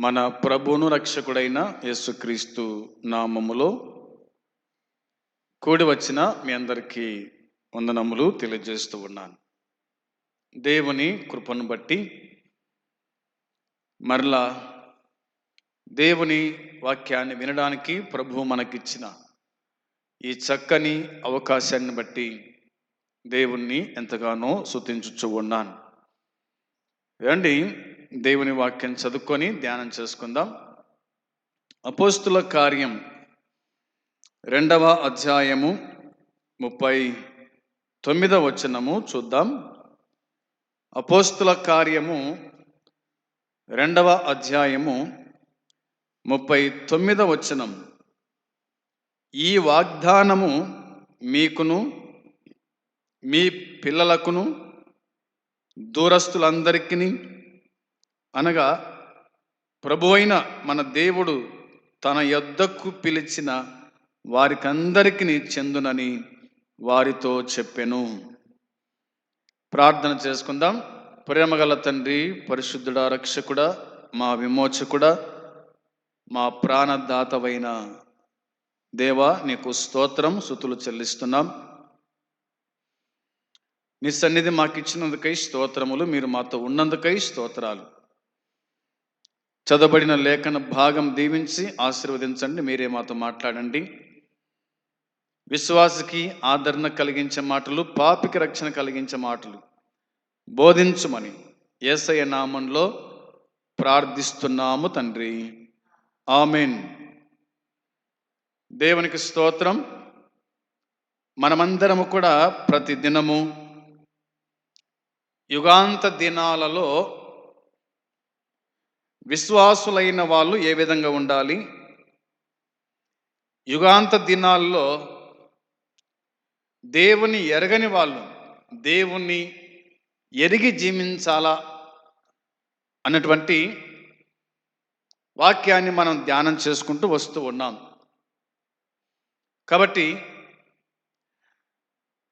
మన ప్రభును రక్షకుడైన యేసుక్రీస్తు నామములో కూడి వచ్చిన మీ అందరికీ వందనములు తెలియజేస్తూ ఉన్నాను. దేవుని కృపను బట్టి మరలా దేవుని వాక్యాన్ని వినడానికి ప్రభు మనకిచ్చిన ఈ చక్కని అవకాశాన్ని బట్టి దేవుణ్ణి ఎంతగానో శుతించుచు ఉన్నాను. రండి దేవుని వాక్యం చదువుకొని ధ్యానం చేసుకుందాం. అపోస్తుల కార్యం రెండవ అధ్యాయము ముప్పై తొమ్మిదవ వచనము చూద్దాం. అపోస్తుల కార్యము రెండవ అధ్యాయము ముప్పై తొమ్మిదవ వచనం. ఈ వాగ్దానము మీకును మీ పిల్లలకును దూరస్తులందరికీ అనగా ప్రభు అయిన మన దేవుడు తన యొద్దకు పిలిచిన వారికందరికీ చెందునని వారితో చెప్పెను. ప్రార్థన చేసుకుందాం. ప్రేమగల తండ్రి పరిశుద్ధుడా రక్షకుడా మా విమోచకుడా మా ప్రాణదాతవైన దేవా నీకు స్తోత్రం సుతులు చెల్లిస్తున్నాం. నీ సన్నిధి మాకు ఇచ్చినందుకై స్తోత్రములు మీరు మాతో ఉన్నందుకై స్తోత్రాలు. చదవబడిన లేఖన భాగం దీవించి ఆశీర్వదించండి. మీరే మాతో మాట్లాడండి. విశ్వాసకి ఆదరణ కలిగించే మాటలు పాపికి రక్షణ కలిగించే మాటలు బోధించుమని ఏసయ్య నామంలో ప్రార్థిస్తున్నాము తండ్రి. ఆమెన్. దేవునికి స్తోత్రం. మనమందరము కూడా ప్రతి దినము యుగాంత దినాలలో విశ్వాసులైన వాళ్ళు ఏ విధంగా ఉండాలి? యుగాంత దినాల్లో దేవుని ఎరగని వాళ్ళు దేవుణ్ణి ఎరిగి జీవించాలా అన్నటువంటి వాక్యాన్ని మనం ధ్యానం చేసుకుంటూ వస్తూ ఉన్నాం. కాబట్టి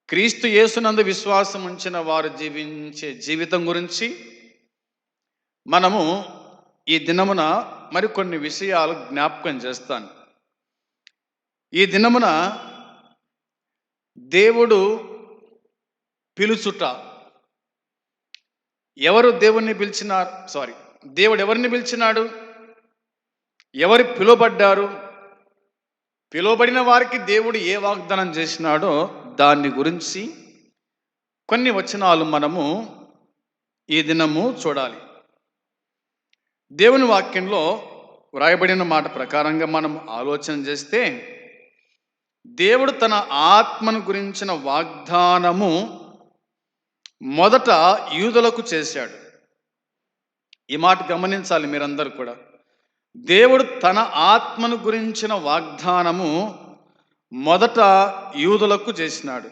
క్రీస్తు యేసునందు విశ్వాసం ఉంచిన వారు జీవించే జీవితం గురించి మనము ఈ దినమున మరికొన్ని విషయాలు జ్ఞాపకం చేస్తాను. ఈ దినమున దేవుడు పిలుచుట. ఎవరు దేవుణ్ణి పిలిచినారు? సారీ దేవుడు ఎవరిని పిలిచినాడు? ఎవరు పిలువబడ్డారు? పిలువబడిన వారికి దేవుడు ఏ వాగ్దానం చేసినాడో దాన్ని గురించి కొన్ని వచనాలు మనము ఈ దినము చూడాలి. దేవుని వాక్యంలో వ్రాయబడిన మాట ప్రకారంగా మనం ఆలోచన చేస్తే దేవుడు తన ఆత్మను గురించిన వాగ్దానము మొదట యూదులకు చేశాడు. ఈ మాట గమనించాలి మీరందరూ కూడా. దేవుడు తన ఆత్మను గురించిన వాగ్దానము మొదట యూదులకు చేసినాడు.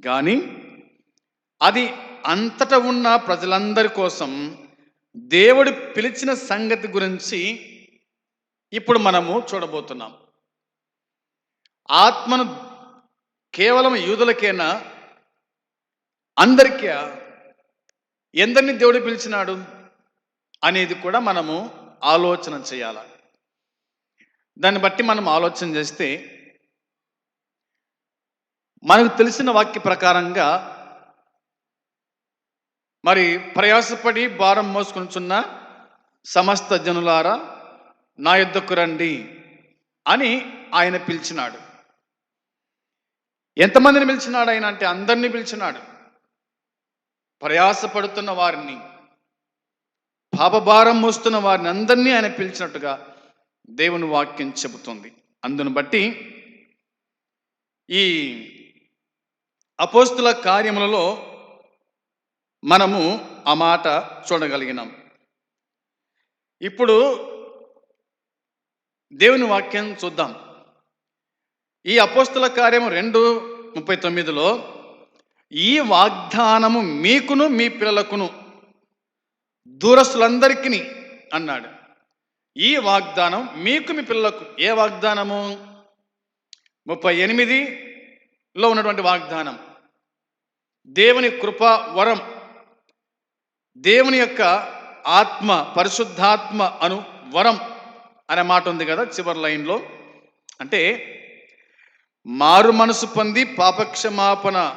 కానీ అది అంతట ఉన్న ప్రజలందరి కోసం దేవుడు పిలిచిన సంగతి గురించి ఇప్పుడు మనము చూడబోతున్నాం. ఆత్మను కేవలం యూదులకేనా? అందరికీ ఎందరిని దేవుడు పిలిచినాడు అనేది కూడా మనము ఆలోచన చేయాలి? దాన్ని బట్టి మనం ఆలోచన చేస్తే మనకు తెలిసిన వాక్య ప్రకారంగా మరి ప్రయాసపడి భారం మోసుకొనిచున్న సమస్త జనులారా నా యుద్ధకు రండి అని ఆయన పిలిచినాడు. ఎంతమందిని పిలిచినాడు ఆయన అంటే అందరినీ పిలిచినాడు. ప్రయాసపడుతున్న వారిని పాపభారం మోస్తున్న వారిని అందరినీ ఆయన పిలిచినట్టుగా దేవుని వాక్యం చెబుతుంది. అందును బట్టి ఈ అపోస్తుల కార్యములలో మనము ఆ మాట చూడగలిగినాం. ఇప్పుడు దేవుని వాక్యం చూద్దాం. ఈ అపోస్తుల కార్యము రెండు ముప్పై తొమ్మిదిలో ఈ వాగ్దానము మీకును మీ పిల్లలకును దూరస్తులందరికీ అన్నాడు. ఈ వాగ్దానం మీకు మీ పిల్లలకు ఏ వాగ్దానము? ముప్పై ఎనిమిదిలో ఉన్నటువంటి వాగ్దానం దేవుని కృప వరం దేవుని యొక్క ఆత్మ పరిశుద్ధాత్మ అను వరం అనే మాట ఉంది కదా చివరి లైన్లో. అంటే మారు మనసు పొంది పాపక్షమాపణ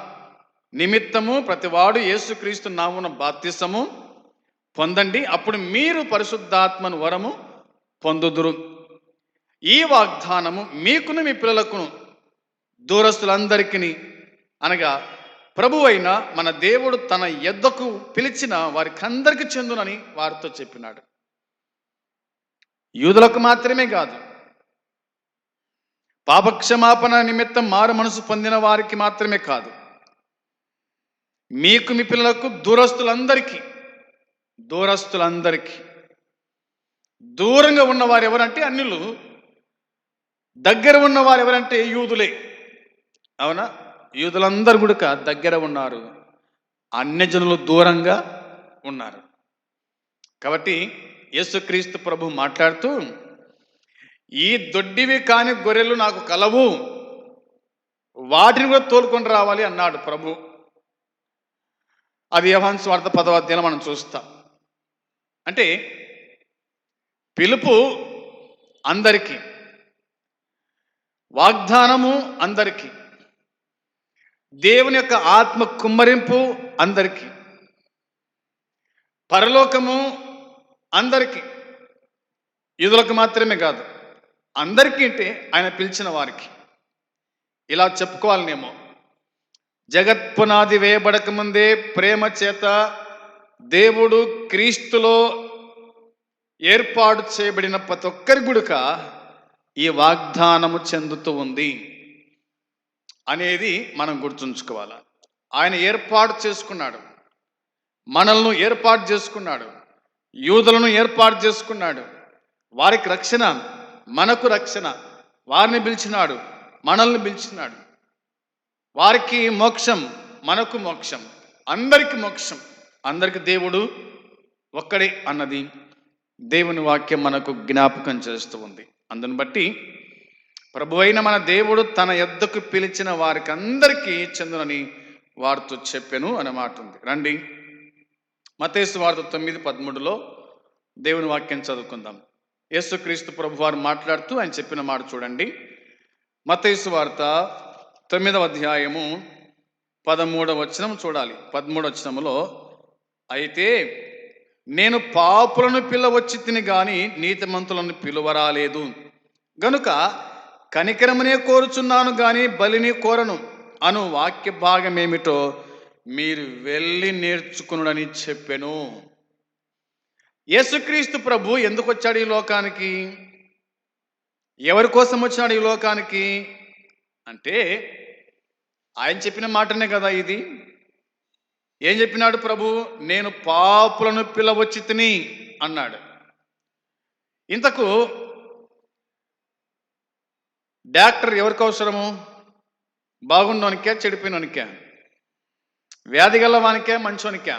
నిమిత్తము ప్రతివాడు యేసుక్రీస్తు నామున బాప్తిసము పొందండి. అప్పుడు మీరు పరిశుద్ధాత్మను వరము పొందుదురు. ఈ వాగ్దానము మీకును మీ పిల్లలకును దూరస్తులందరికీ అనగా ప్రభువైన మన దేవుడు తన ఎద్దకు పిలిచిన వారికి అందరికి చెందునని వారితో చెప్పినాడు. యూదులకు మాత్రమే కాదు పాపక్షమాపణ నిమిత్తం మారు మనసు పొందిన వారికి మాత్రమే కాదు మీకు మీ పిల్లలకు దూరస్తులందరికీ దూరస్తులందరికీ దూరంగా ఉన్నవారు ఎవరంటే అన్యులు దగ్గర ఉన్నవారు ఎవరంటే యూదులే. అవునా? యూదులందరూ కూడా దగ్గర ఉన్నారు. అన్యజనులు దూరంగా ఉన్నారు. కాబట్టి యేసుక్రీస్తు ప్రభు మాట్లాడుతూ ఈ దొడ్డివి కాని గొర్రెలు నాకు కలవు. వాటిని కూడా తోలుకొని రావాలి అన్నాడు ప్రభు. అది యవహాన్ స్వార్థ పదవాధ్యాయం మనం చూస్తాం. అంటే పిలుపు అందరికీ వాగ్దానము అందరికీ దేవుని యొక్క ఆత్మ కుమ్మరింపు అందరికీ. పరలోకము అందరికీ. ఇదులకు మాత్రమే కాదు అందరికీ అంటే ఆయన పిలిచిన వారికి. ఇలా చెప్పుకోవాలనేమో జగత్ పునాది వేయబడక ముందే ప్రేమ చేత దేవుడు క్రీస్తులో ఏర్పాటు చేయబడిన ప్రతి ఒక్కరి గుడుక ఈ వాగ్దానము చెందుతూ ఉంది. అనేది మనం గుర్తుంచుకోవాలి. ఆయన ఏర్పాటు చేసుకున్నాడు. మనల్ని ఏర్పాటు చేసుకున్నాడు. యూదులను ఏర్పాటు చేసుకున్నాడు. వారికి రక్షణ మనకు రక్షణ. వారిని పిలిచినాడు మనల్ని పిలిచినాడు. వారికి మోక్షం మనకు మోక్షం. అందరికి మోక్షం. అందరికి దేవుడు ఒక్కడే అన్నది దేవుని వాక్యం మనకు జ్ఞాపకం చేస్తూ ఉంది. అందుని బట్టి ప్రభు అయిన మన దేవుడు తన ఎద్దకు పిలిచిన వారికి అందరికీ చెందునని వారితో చెప్పాను అనే మాట ఉంది. రండి. మతేసు వార్త తొమ్మిది పదమూడులో దేవుని వాక్యం చదువుకుందాం. యేసుక్రీస్తు ప్రభు వారు మాట్లాడుతూ ఆయన చెప్పిన మాట చూడండి. మతేసు వార్త తొమ్మిదవ అధ్యాయము పదమూడవ వచనం చూడాలి. పదమూడవ వచనములో అయితే నేను పాపులను పిలవచ్చి తిని కానీ నీతిమంతులను పిలువరాలేదు. గనుక కనికరమునే కోరుచున్నాను గాని బలిని కోరను. అను వాక్య భాగం ఏమిటో మీరు వెళ్ళి నేర్చుకునుడని చెప్పెను. యేసుక్రీస్తు ప్రభు ఎందుకు వచ్చాడు ఈ లోకానికి? ఎవరి కోసం వచ్చాడు ఈ లోకానికి? అంటే ఆయన చెప్పిన మాటనే కదా ఇది. ఏం చెప్పినాడు ప్రభు? నేను పాపులను పిలవచ్చి తిని అన్నాడు. ఇంతకు డాక్టర్ ఎవరికి అవసరము? బాగున్నోనికే చెడిపోయినోనికే వ్యాధి గలవానికే మంచోనికే.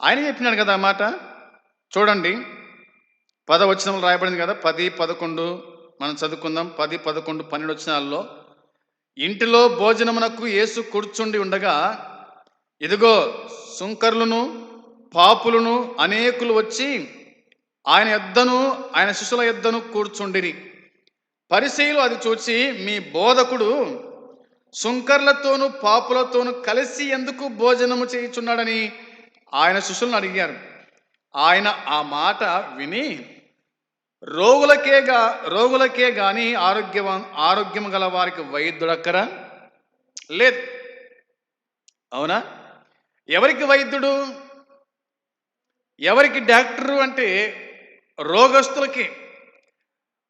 ఆయన చెప్పినాడు కదా మాట? చూడండి. పద వచనంలో రాయబడింది కదా పది పదకొండు మనం చదువుకుందాం. పది పదకొండు పన్నెండు వచనాల్లో ఇంటిలో భోజనమునకు యేసు కూర్చుండి ఉండగా ఇదిగో సుంకర్లను పాపులను అనేకులు వచ్చి ఆయన ఎద్దను ఆయన శిష్యుల ఎద్దను కూర్చుండిరి. పరిశీలు అది చూచి మీ బోధకుడు సుంకర్లతోనూ పాపులతోనూ కలిసి ఎందుకు భోజనము చేయుచున్నాడని ఆయన శిష్యులను అడిగారు. ఆయన ఆ మాట విని రోగులకేగా రోగులకే గాని ఆరోగ్యం ఆరోగ్యం గల వారికి వైద్యుడక్కరా? లేదు. అవునా? ఎవరికి వైద్యుడు? ఎవరికి డాక్టరు అంటే రోగస్తులకి.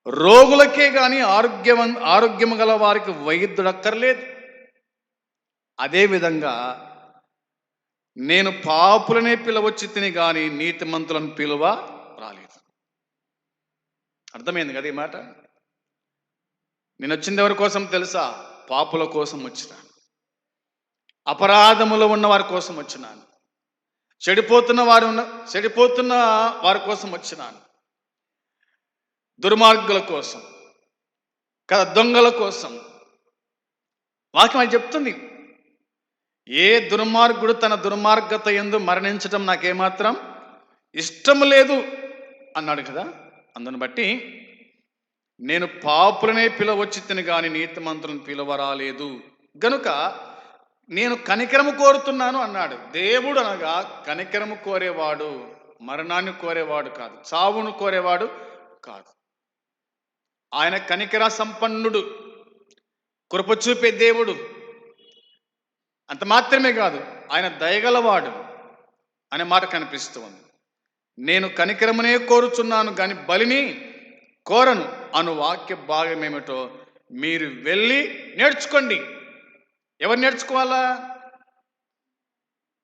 రోగులకే కానీ ఆరోగ్యం ఆరోగ్యం గల వారికి వైద్యుడక్కర్లేదు. అదేవిధంగా నేను పాపులనే పిలవచ్చి తిని కానీ నీతిమంతులను పిలువ రాలేదు. అర్థమైంది కదా ఈ మాట? నేను వచ్చింది ఎవరి కోసం తెలుసా? పాపుల కోసం వచ్చినాను. అపరాధములో ఉన్న వారి కోసం వచ్చినాను. చెడిపోతున్న వారు ఉన్న చెడిపోతున్న వారి కోసం వచ్చినాను. దుర్మార్గుల కోసం కదా దొంగల కోసం. వాక్యం అది చెప్తుంది. ఏ దుర్మార్గుడు తన దుర్మార్గత ఎందు మరణించటం నాకేమాత్రం ఇష్టం లేదు అన్నాడు కదా. అందును బట్టి నేను పాపులనే పిలవచ్చి తిని గాని నీతిమంతులను పిలవరాలేదు. గనుక నేను కనికరము కోరుతున్నాను అన్నాడు. దేవుడు అనగా కనికరము కోరేవాడు మరణాన్ని కోరేవాడు కాదు చావును కోరేవాడు కాదు. ఆయన కనికర సంపన్నుడు కృప చూపే దేవుడు. అంత మాత్రమే కాదు ఆయన దయగలవాడు అనే మాట కనిపిస్తుంది నేను కనికరమునే కోరుచున్నాను కానీ బలిని కోరను. అను వాక్య భాగం ఏమిటో మీరు వెళ్ళి నేర్చుకోండి. ఎవరు నేర్చుకోవాలా?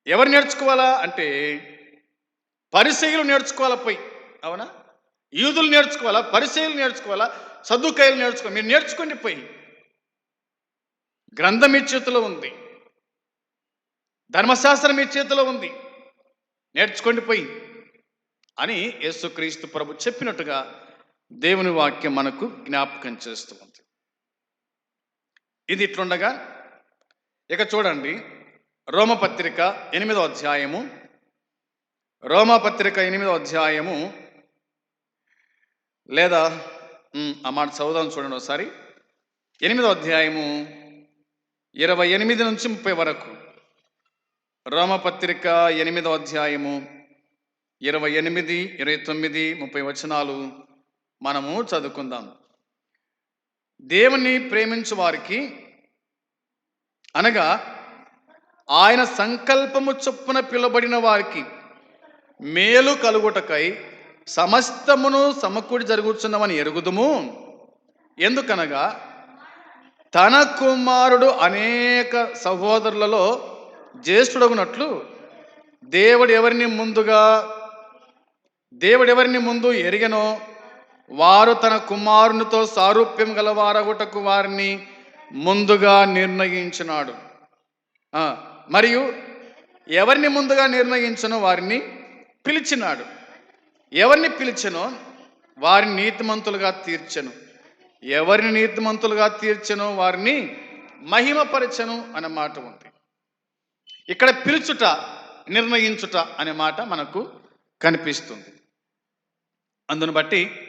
ఎవరు నేర్చుకోవాలా అంటే పరిశైలు నేర్చుకోవాలా పోయి అవునా? యూదులు నేర్చుకోవాలా? పరిశైలు నేర్చుకోవాలా? సదుకాయలు నేర్చుకో మీరు నేర్చుకోండి పోయి. గ్రంథం మీ చేతిలో ఉంది. ధర్మశాస్త్రం మీ చేతిలో ఉంది. నేర్చుకోండి పోయి. అని యేసుక్రీస్తు ప్రభు చెప్పినట్టుగా దేవుని వాక్యం మనకు జ్ఞాపకం చేస్తూ ఉంది. ఇది ఇట్లుండగా ఇక చూడండి రోమపత్రిక ఎనిమిదో అధ్యాయము రోమపత్రిక ఎనిమిదో అధ్యాయము లేదా ఆ మాట చదువుదాం చూడండి ఒకసారి. ఎనిమిదో అధ్యాయము ఇరవై ఎనిమిది నుంచి ముప్పై వరకు. రోమపత్రిక ఎనిమిదో అధ్యాయము ఇరవై ఎనిమిది ఇరవై తొమ్మిది ముప్పై వచనాలు మనము చదువుకుందాం. దేవుని ప్రేమించు వారికి అనగా ఆయన సంకల్పము చొప్పున పిలువబడిన వారికి మేలు కలుగుటకై సమస్తమును సమకూడి జరుగుతున్నామని ఎరుగుదుము. ఎందుకనగా తన కుమారుడు అనేక సహోదరులలో జ్యేష్ఠుడగునట్లు దేవుడు ఎవరిని ముందుగా దేవుడు ఎవరిని ముందు ఎరిగనో వారు తన కుమారునితో సారూప్యం గలవారగుటకు వారిని ముందుగా నిర్ణయించినాడు. మరియు ఎవరిని ముందుగా నిర్ణయించను వారిని పిలిచినాడు. ఎవరిని పిలిచెనో వారిని నీతిమంతులుగా తీర్చెను. ఎవరిని నీతిమంతులుగా తీర్చెనో వారిని మహిమపరచను అనే మాట ఉంది. ఇక్కడ పిలుచుట నిర్ణయించుట అనే మాట మనకు కనిపిస్తుంది. అందును బట్టి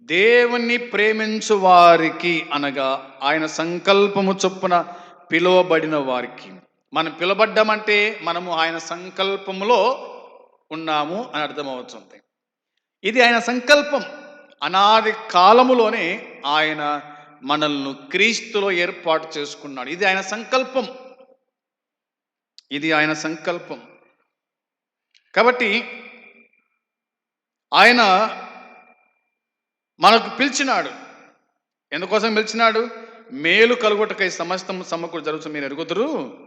దేవుణ్ణి ప్రేమించు వారికి అనగా ఆయన సంకల్పము చొప్పున పిలువబడిన వారికి. మనం పిలువబడ్డామంటే మనము ఆయన సంకల్పములో ఉన్నాము అని అర్థమవుతుంది. ఇది ఆయన సంకల్పం. అనాది కాలములోనే ఆయన మనల్ని క్రీస్తులో ఏర్పాటు చేసుకున్నాడు. ఇది ఆయన సంకల్పం. ఇది ఆయన సంకల్పం. కాబట్టి ఆయన మనకు పిలిచినాడు. ఎందుకోసం పిలిచినాడు? మేలు కలుగుటకై సమస్తం సమకూరు జరుగుతుంది మీరు ఎరుగుదురు.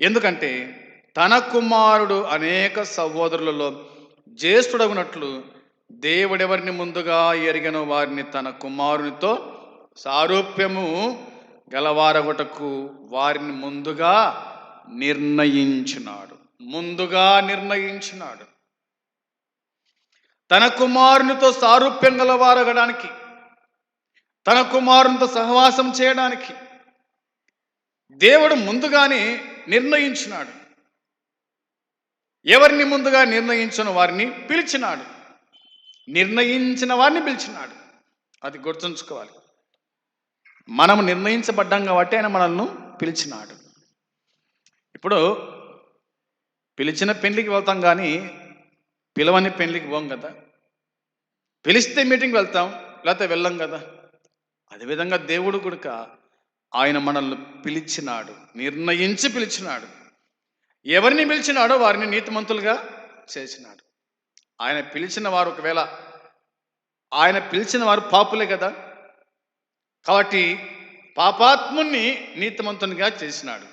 ఎందుకంటే తన కుమారుడు అనేక సహోదరులలో జ్యేష్ఠుడగునట్లు దేవుడెవరిని ముందుగా ఎరిగిన వారిని తన కుమారునితో సారూప్యము గలవారగుటకు వారిని ముందుగా నిర్ణయించినాడు. ముందుగా నిర్ణయించినాడు. తన కుమారునితో సారూప్యం గలవారగడానికి తన కుమారునితో సహవాసం చేయడానికి దేవుడు ముందుగానే నిర్ణయించినాడు. ఎవరిని ముందుగా నిర్ణయించిన వారిని పిలిచినాడు. నిర్ణయించిన వారిని పిలిచినాడు. అది గుర్తుంచుకోవాలి. మనం నిర్ణయించబడ్డాం కాబట్టి ఆయన మనల్ని పిలిచినాడు. ఇప్పుడు పిలిచిన పెళ్ళికి వెళ్తాం కానీ పిలవని పెళ్ళికి పోం కదా. పిలిస్తే మీటింగ్ వెళ్తాం లేకపోతే వెళ్ళం కదా. అదేవిధంగా దేవుడు కూడా ఆయన మనల్ని పిలిచినాడు నిర్ణయించి పిలిచినాడు. ఎవరిని పిలిచినాడో వారిని నీతిమంతులుగా చేసినాడు. ఆయన పిలిచిన వారు ఒకవేళ ఆయన పిలిచిన వారు పాపులే కదా? కాబట్టి పాపాత్ముని నీతిమంతునిగా చేసినాడు.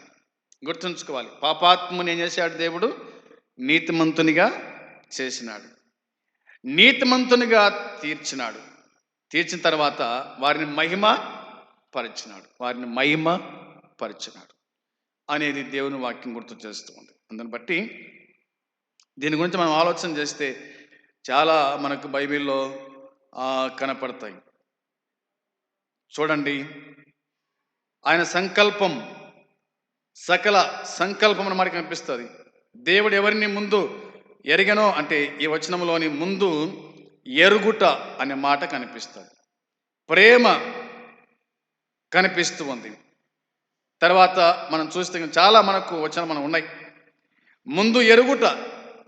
గుర్తుంచుకోవాలి పాపాత్ముని ఏం చేశాడు దేవుడు? నీతిమంతునిగా చేసినాడు. నీతిమంతునిగా తీర్చినాడు. తీర్చిన తర్వాత వారిని మహిమ పరిచినాడు వారిని మహిమ పరిచినాడు అనేది దేవుని వాక్యం గుర్తు చేస్తుంది అందుని బట్టి దీని గురించి మనం ఆలోచన చేస్తే చాలా మనకు బైబిల్లో కనపడతాయి. చూడండి. ఆయన సంకల్పం సకల సంకల్పం అని మనకి కనిపిస్తుంది. దేవుడు ఎవరిని ముందు ఎరిగనో అంటే ఈ వచనంలోని ముందు ఎరుగుట అనే మాట కనిపిస్తుంది. ప్రేమ కనిపిస్తూ ఉంది. తర్వాత మనం చూస్తే చాలా మనకు వచ్చిన మనం ఉన్నాయి. ముందు ఎరుగుట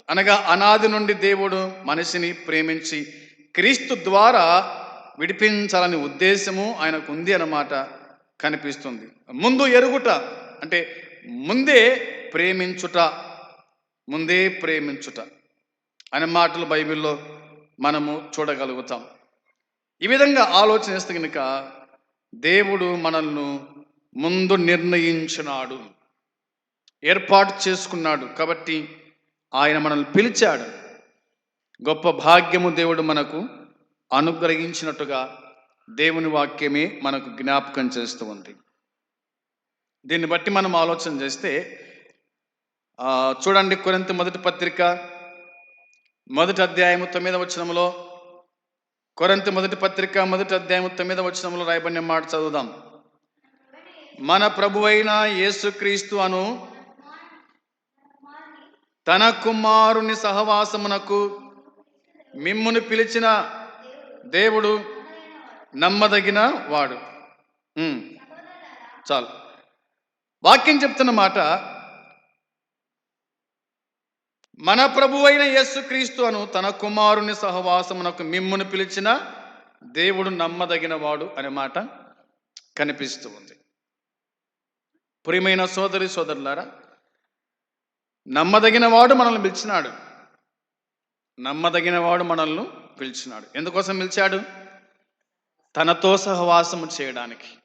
అనగా అనాది నుండి దేవుడు మనిషిని ప్రేమించి క్రీస్తు ద్వారా విడిపించాలని ఉద్దేశము ఆయనకు ఉంది అన్నమాట కనిపిస్తుంది. ముందు ఎరుగుట అంటే ముందే ప్రేమించుట ముందే ప్రేమించుట అనే మాటలు బైబిల్లో మనము చూడగలుగుతాం. ఈ విధంగా ఆలోచన చేస్తే కనుక దేవుడు మనల్ని ముందు నిర్ణయించినాడు. ఏర్పాటు చేసుకున్నాడు కాబట్టి ఆయన మనల్ని పిలిచాడు. గొప్ప భాగ్యము దేవుడు మనకు అనుగ్రహించినట్టుగా దేవుని వాక్యమే మనకు జ్ఞాపకం చేస్తూ ఉంది. దీన్ని బట్టి మనం ఆలోచన చేస్తే చూడండి కొరింత మొదటి పత్రిక మొదటి అధ్యాయము తొమ్మిదవ వచనంలో కొరంత మొదటి పత్రిక మొదటి అధ్యాయం తొమ్మిదవ వచనంలో రాయబడిన మాట చదువుదాం. మన ప్రభువైన యేసుక్రీస్తు అను తన కుమారుని సహవాసమునకు మిమ్మును పిలిచిన దేవుడు నమ్మదగిన వాడు. చాలు. వాక్యం చెప్తున్న మాట మన ప్రభువైన యేసుక్రీస్తు అను తన కుమారుని సహవాసమునకు మిమ్మును పిలిచిన దేవుడు నమ్మదగిన వాడు అనే మాట కనిపిస్తూ ఉంది. ప్రియమైన సోదరి సోదరులారా నమ్మదగిన వాడు మనల్ని పిలిచినాడు. నమ్మదగిన వాడు మనల్ని పిలిచినాడు. ఎందుకోసం పిలిచాడు? తనతో సహవాసము చేయడానికి.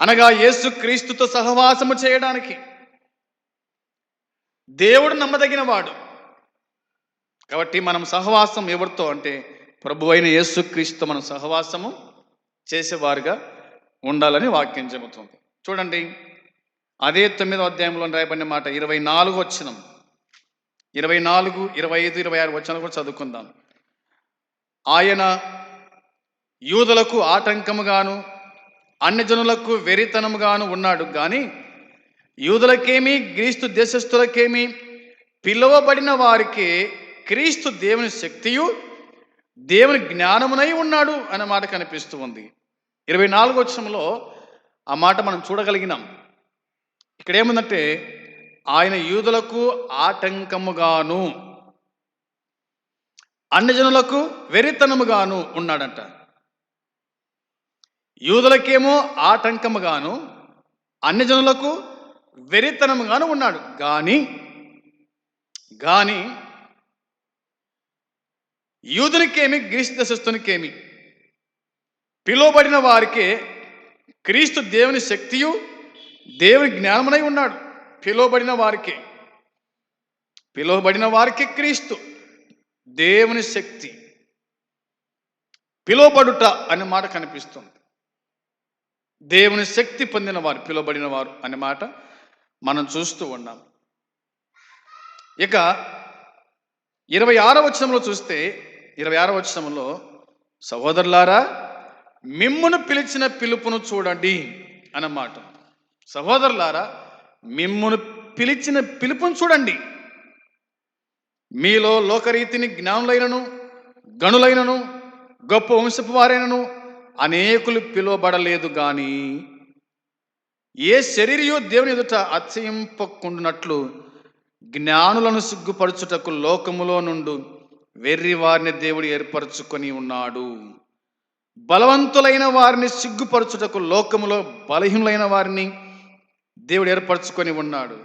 అనగా యేసు క్రీస్తుతో సహవాసము చేయడానికి. దేవుడు నమ్మదగిన వాడు కాబట్టి మనం సహవాసం ఎవరితో అంటే ప్రభు అయిన యేసుక్రీస్తు మనం సహవాసము చేసేవారుగా ఉండాలని వాక్యం చెబుతుంది. చూడండి. అదే తొమ్మిదో అధ్యాయంలో రాయబడిన మాట ఇరవై నాలుగు వచ్చినం ఇరవై నాలుగు ఇరవై ఐదు ఇరవై ఆరు వచ్చిన కూడా చదువుకుందాం. ఆయన యూదులకు ఆటంకముగాను అన్యజనులకు వెరితనముగాను ఉన్నాడు. కానీ యూదులకేమి క్రీస్తు దేశస్థులకేమి పిలువబడిన వారికి క్రీస్తు దేవుని శక్తియు దేవుని జ్ఞానమునై ఉన్నాడు అనే మాట కనిపిస్తూ ఉంది. ఇరవై నాలుగు వచ్చంలో ఆ మాట మనం చూడగలిగినాం. ఇక్కడ ఏముందంటే ఆయన యూదులకు ఆటంకముగాను అన్ని జనులకు వెరితనముగాను ఉన్నాడంట. యూదులకేమో ఆటంకముగాను అన్ని జనులకు వెరితనముగాను ఉన్నాడు. కానీ కానీ యూదునికేమి గ్రీస్ దశస్థునికేమి పిలువబడిన వారికే క్రీస్తు దేవుని శక్తియు దేవుని జ్ఞానమునై ఉన్నాడు. పిలువబడిన వారికే. పిలువబడిన వారికి క్రీస్తు దేవుని శక్తి. పిలువబడుట అనే మాట కనిపిస్తుంది. దేవుని శక్తి పొందిన వారు పిలువబడిన వారు అనే మాట మనం చూస్తూ ఉన్నాం. ఇక ఇరవై ఆరో వచనంలో చూస్తే ఇరవై ఆరో వచనంలో సహోదరులారా మిమ్మును పిలిచిన పిలుపును చూడండి అన్నమాట. సహోదరులారా మిమ్మును పిలిచిన పిలుపును చూడండి. మీలో లోకరీతిని జ్ఞానులైనను గనులైనను గొప్ప వంశపు వారైనను అనేకులు పిలువబడలేదు కానీ ఏ శరీరయో దేవుని ఎదుట అత్యయింపకుండునట్లు జ్ఞానులను సిగ్గుపరచుటకు లోకములో నుండు వెర్రి వారిని దేవుడు ఏర్పరచుకొని ఉన్నాడు. బలవంతులైన వారిని సిగ్గుపరచుటకు లోకములో బలహీనులైన వారిని దేవుడు ఏర్పరచుకొని ఉన్నాడు.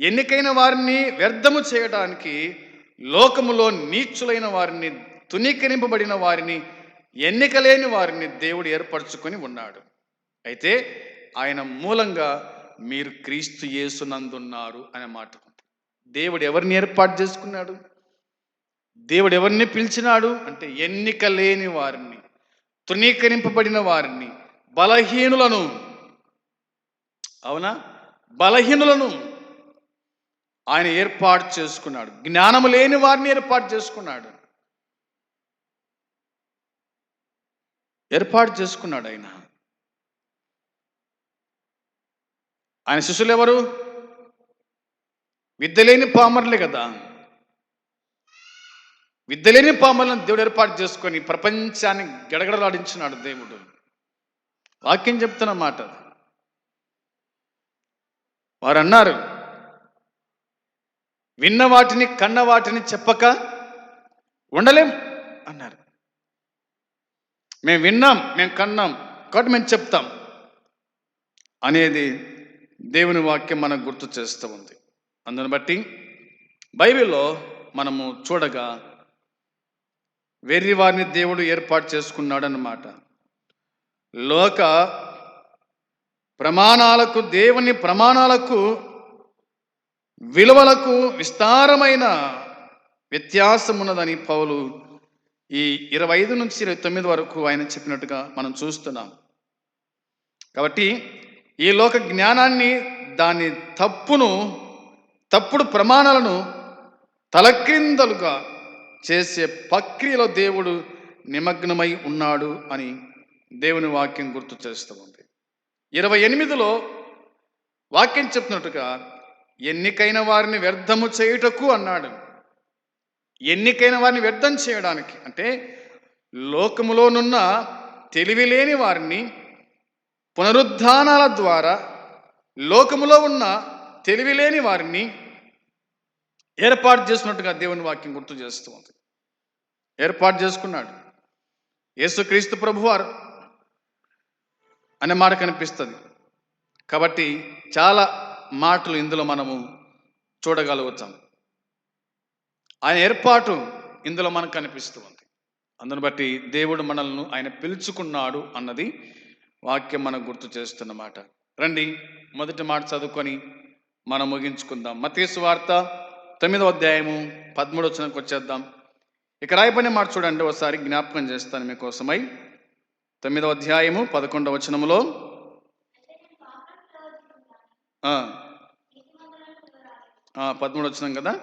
ఎన్నికైన వారిని వ్యర్థము చేయడానికి లోకములో నీచులైన వారిని తునీకరింపబడిన వారిని ఎన్నిక లేని వారిని దేవుడు ఏర్పరచుకొని ఉన్నాడు. అయితే ఆయన మూలంగా మీరు క్రీస్తు యేసునందున్నారు అనే మాట. దేవుడు ఎవరిని ఏర్పాటు చేసుకున్నాడు? దేవుడు ఎవరిని పిలిచినాడు? అంటే ఎన్నిక లేని వారిని. తృణీకరింపబడిన వారిని బలహీనులను. అవునా? బలహీనులను ఆయన ఏర్పాటు చేసుకున్నాడు. జ్ఞానము లేని వారిని ఏర్పాటు చేసుకున్నాడు. ఏర్పాటు చేసుకున్నాడు ఆయన. ఆయన శిష్యులు ఎవరు? విద్య లేని పామర్లే కదా. విద్యలేని పాములను దేవుడు ఏర్పాటు చేసుకొని ప్రపంచాన్ని గడగడలాడించినాడు దేవుడు. వాక్యం చెప్తున్న మాట వారు అన్నారు విన్న వాటిని కన్న వాటిని చెప్పక ఉండలేం అన్నారు. మేము విన్నాం మేము కన్నాం కాబట్టి మేము చెప్తాం అనేది దేవుని వాక్యం మనకు గుర్తు చేస్తూ ఉంది. అందుని బట్టి బైబిల్లో మనము చూడగా వెర్రి వారిని దేవుడు ఏర్పాటు చేసుకున్నాడు లోక ప్రమాణాలకు దేవుని ప్రమాణాలకు విలువలకు విస్తారమైన వ్యత్యాసం ఉన్నదని పౌలు ఈ ఇరవై ఐదు నుంచి ఇరవై తొమ్మిది వరకు ఆయన చెప్పినట్టుగా మనం చూస్తున్నాం. కాబట్టి ఈ లోక జ్ఞానాన్ని దాని తప్పును తప్పుడు ప్రమాణాలను తలక్రిందలుగా చేసే ప్రక్రియలో దేవుడు నిమగ్నమై ఉన్నాడు అని దేవుని వాక్యం గుర్తు చేస్తూ ఉంది. ఇరవై ఎనిమిదిలో వాక్యం చెప్తున్నట్టుగా ఎన్నికైన వారిని వ్యర్థము చేయుటకు అన్నాడు. ఎన్నికైన వారిని వ్యర్థం చేయడానికి అంటే లోకములోనున్న తెలివి లేని వారిని పునరుద్ధానాల ద్వారా లోకములో ఉన్న తెలివి లేని వారిని ఏర్పాటు చేసినట్టుగా దేవుని వాక్యం గుర్తు చేస్తూ ఉంది. ఏర్పాటు చేసుకున్నాడు. యేసుక్రీస్తు ప్రభువారు అనే మాట కనిపిస్తుంది. కాబట్టి చాలా మాటలు ఇందులో మనము చూడగలుగుతాం. ఆయన ఏర్పాటు ఇందులో మనకు కనిపిస్తూ ఉంది. అందును బట్టి దేవుడు మనల్ని ఆయన పిలుచుకున్నాడు అన్నది వాక్యం మనకు గుర్తు చేస్తున్నమాట రండి మొదటి మాట చదువుకొని మనం ముగించుకుందాం. మతీసు వార్త తొమ్మిదవ అధ్యాయము పదమూడు వచ్చినకి వచ్చేద్దాం. ఇక రాయబడిన మాట చూడండి ఒకసారి జ్ఞాపకం చేస్తాను మీకోసమై. తొమ్మిదవ అధ్యాయము పదకొండవ వచనములో. ఆ, పదమూడు వచ్చినాం కదా?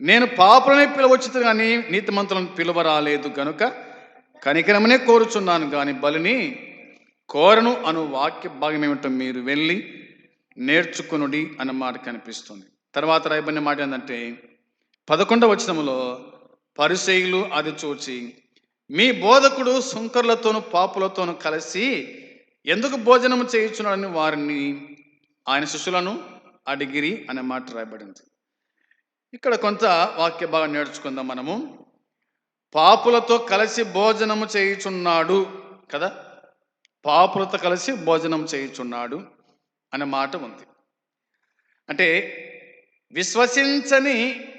నేను పాపులనే పిలవచ్చు కానీ నీతిమంతులను పిలువరాలేదు గనుక కనికరమనే కోరుచున్నాను కానీ బలిని కోరను అను వాక్య భాగం ఏమిటో మీరు వెళ్ళి నేర్చుకునుడి అన్న మాట కనిపిస్తుంది. తర్వాత రాయబడిన మాట ఏంటంటే పదకొండవ వచనములో పరిశైలు అది చూచి మీ బోధకుడు సుంకర్లతోనూ పాపులతోనూ కలిసి ఎందుకు భోజనం చేయించున్నాడని వారిని ఆయన శిష్యులను అడిగిరి అనే మాట రాయబడింది. ఇక్కడ కొంత వాక్య భాగం నేర్చుకుందాం మనము. పాపులతో కలిసి భోజనము చేయుచున్నాడు కదా? పాపులతో కలిసి భోజనం చేయుచున్నాడు అనే మాట ఉంది. అంటే విశ్వసించని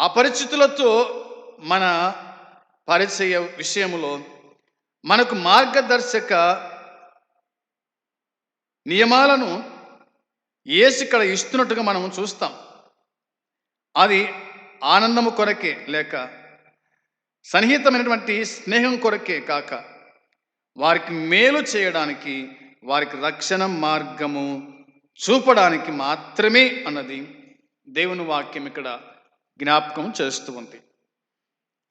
అపరిచితులతో మన పరిచయ విషయంలో మనకు మార్గదర్శక నియమాలను ఏసు ఇక్కడ ఇస్తున్నట్టుగా మనం చూస్తాం. అది ఆనందము కొరకే లేక సన్నిహితమైనటువంటి స్నేహం కొరకే కాక వారికి మేలు చేయడానికి వారికి రక్షణ మార్గము చూపడానికి మాత్రమే అన్నది దేవుని వాక్యం ఇక్కడ జ్ఞాపకం చేస్తూ ఉంది.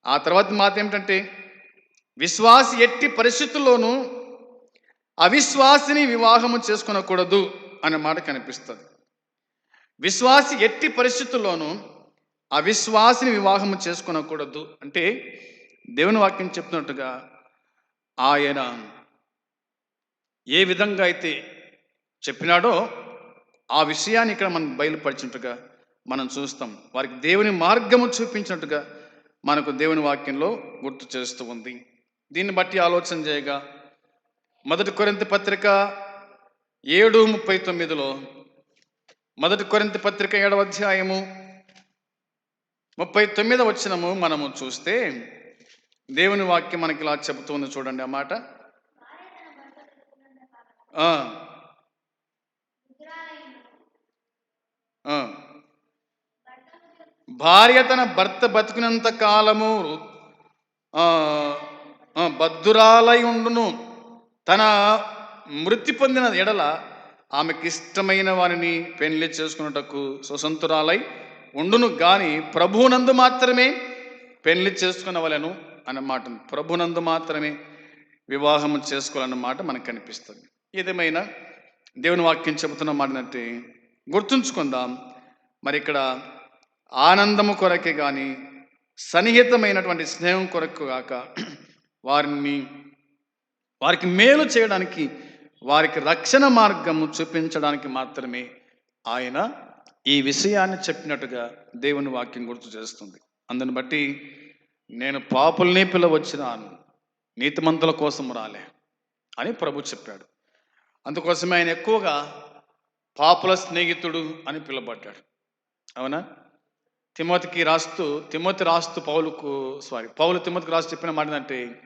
ఆ తర్వాత మాట ఏమిటంటే విశ్వాసి ఎట్టి పరిస్థితుల్లోనూ అవిశ్వాసిని వివాహము చేసుకునకూడదు అనే మాట కనిపిస్తుంది. విశ్వాసి ఎట్టి పరిస్థితుల్లోనూ అవిశ్వాసిని వివాహము చేసుకునకూడదు అంటే దేవుని వాక్యం చెప్తున్నట్టుగా ఆయన ఏ విధంగా అయితే చెప్పినాడో ఆ విషయాన్ని ఇక్కడ మనం బయలుపరిచినట్టుగా మనం చూస్తాం. వారికి దేవుని మార్గము చూపించినట్టుగా మనకు దేవుని వాక్యంలో గుర్తు చేస్తూ ఉంది. దీన్ని బట్టి ఆలోచన చేయగా మొదటి కొరింత పత్రిక ఏడు ముప్పై తొమ్మిదిలో మొదటి కొరింత పత్రిక ఏడవ అధ్యాయము ముప్పై తొమ్మిది వచ్చినము మనము చూస్తే దేవుని వాక్యం మనకి ఇలా చెబుతుంది చూడండి ఆ మాట ఆ. ఆ. భార్య తన భర్త బతికినంత కాలము బద్దురాలై బద్ధురాలై ఉండును. తన మృతి పొందిన ఎడల ఆమెకి ఇష్టమైన వారిని పెళ్ళి చేసుకున్నటకు స్వతంత్రాలై ఉండును. గాని ప్రభువునందు మాత్రమే పెళ్ళి చేసుకునవలను అన్నమాట ప్రభునందు మాత్రమే వివాహం చేసుకోవాలన్నమాట మనకు కనిపిస్తుంది. ఏదేమైనా దేవుని వాక్యం చెబుతున్న మాట అంటే గుర్తుంచుకుందాం. మరి ఇక్కడ ఆనందము కొరకే కానీ సన్నిహితమైనటువంటి స్నేహం కొరకు కాక వారిని వారికి మేలు చేయడానికి వారికి రక్షణ మార్గము చూపించడానికి మాత్రమే ఆయన ఈ విషయాన్ని చెప్పినట్టుగా దేవుని వాక్యం గుర్తు చేస్తుంది. అందుని బట్టి నేను పాపుల్ని పిలవచ్చినాను నీతిమంతుల కోసం రాలే అని ప్రభు చెప్పాడు. అందుకోసమే ఆయన ఎక్కువగా పాపుల స్నేహితుడు అని పిలువబడ్డాడు. అవునా? తిమోతికి రాస్తూ తిమోతి రాస్తూ పౌలుకు సారీ పౌలు తిమోతికి రాస్తూ చెప్పిన మాట ఏంటంటే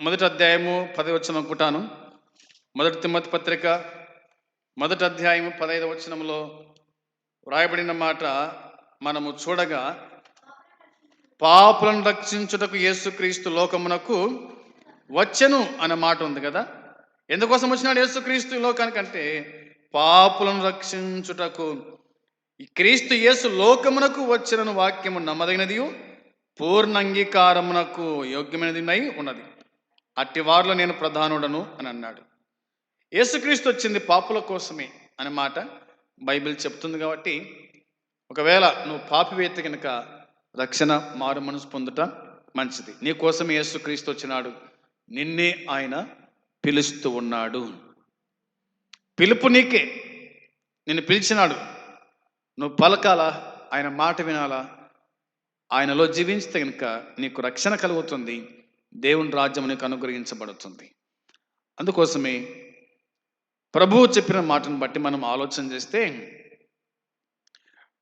మొదటి అధ్యాయము పదవి వచ్చిన అనుకుంటాను. మొదటి తిమ్మతి పత్రిక మొదటి అధ్యాయము పదహైదు వచనంలో వ్రాయబడిన మాట మనము చూడగా పాపులను రక్షించుటకు యేసుక్రీస్తు లోకమునకు వచ్చెను అనే మాట ఉంది కదా? ఎందుకోసం వచ్చినాడు యేసుక్రీస్తు లోకానికంటే? పాపులను రక్షించుటకు. ఈ క్రీస్తు యేసు లోకమునకు వచ్చిన వాక్యము నమ్మదగినది పూర్ణ అంగీకారమునకు యోగ్యమైనది ఉన్నది. అట్టి వారిలో నేను ప్రధానుడను అని అన్నాడు. యేసుక్రీస్తు వచ్చింది పాపుల కోసమే అనే మాట బైబిల్ చెప్తుంది కాబట్టి ఒకవేళ నువ్వు పాపివేత్త కనుక రక్షణ మారు మనసు పొందుట మంచిది. నీ కోసం యేసుక్రీస్తు వచ్చినాడు. నిన్నే ఆయన పిలుస్తూ ఉన్నాడు. పిలుపు నీకే. నిన్ను పిలిచినాడు. నువ్వు పలకాలా? ఆయన మాట వినాలా? ఆయనలో జీవించితే కనుక నీకు రక్షణ కలుగుతుంది. దేవుని రాజ్యం నీకు అనుగ్రహించబడుతుంది. అందుకోసమే ప్రభువు చెప్పిన మాటను బట్టి మనం ఆలోచన చేస్తే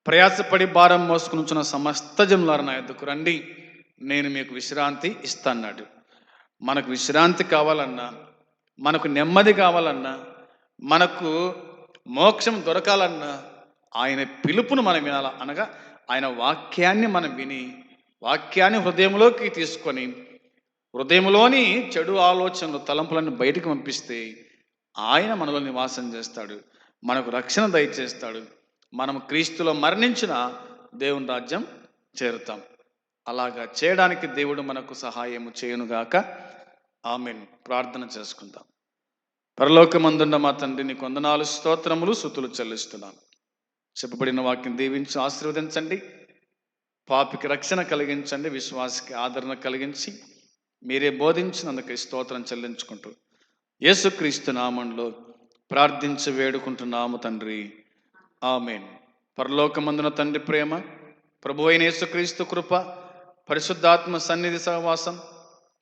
ప్రయాసపడి భారం మోసుకుని సమస్త జనులారు నా ఎద్దుకు రండి. నేను మీకు విశ్రాంతి ఇస్తాన్నాడు. మనకు విశ్రాంతి కావాలన్నా మనకు నెమ్మది కావాలన్నా మనకు మోక్షం దొరకాలన్నా ఆయన పిలుపును మనం వినాల? అనగా ఆయన వాక్యాన్ని మనం విని వాక్యాన్ని హృదయంలోకి తీసుకొని హృదయంలోని చెడు ఆలోచనలు తలంపులను బయటకు పంపిస్తే ఆయన మనలో నివాసం చేస్తాడు. మనకు రక్షణ దయచేస్తాడు. మనం క్రీస్తులో మరణించిన దేవుని రాజ్యం చేరుతాం. అలాగా చేయడానికి దేవుడు మనకు సహాయము చేయనుగాక ఆమెన్. ప్రార్థన చేసుకుందాం. పరలోకమందున్న మా తండ్రి నీకు వందనాలు స్తోత్రములు సుతులు చెల్లిస్తున్నాను చెప్పబడిన వాక్యం దీవించి ఆశీర్వదించండి. పాపికి రక్షణ కలిగించండి. విశ్వాసకి ఆదరణ కలిగించి మీరే బోధించినందుకు స్తోత్రం చెల్లించుకుంటూ యేసుక్రీస్తు నామంలో ప్రార్థించి వేడుకుంటున్నాము తండ్రి. ఆమెన్. పరలోకమందున తండ్రి ప్రేమ ప్రభు అయిన యేసుక్రీస్తు కృప పరిశుద్ధాత్మ సన్నిధి సహవాసం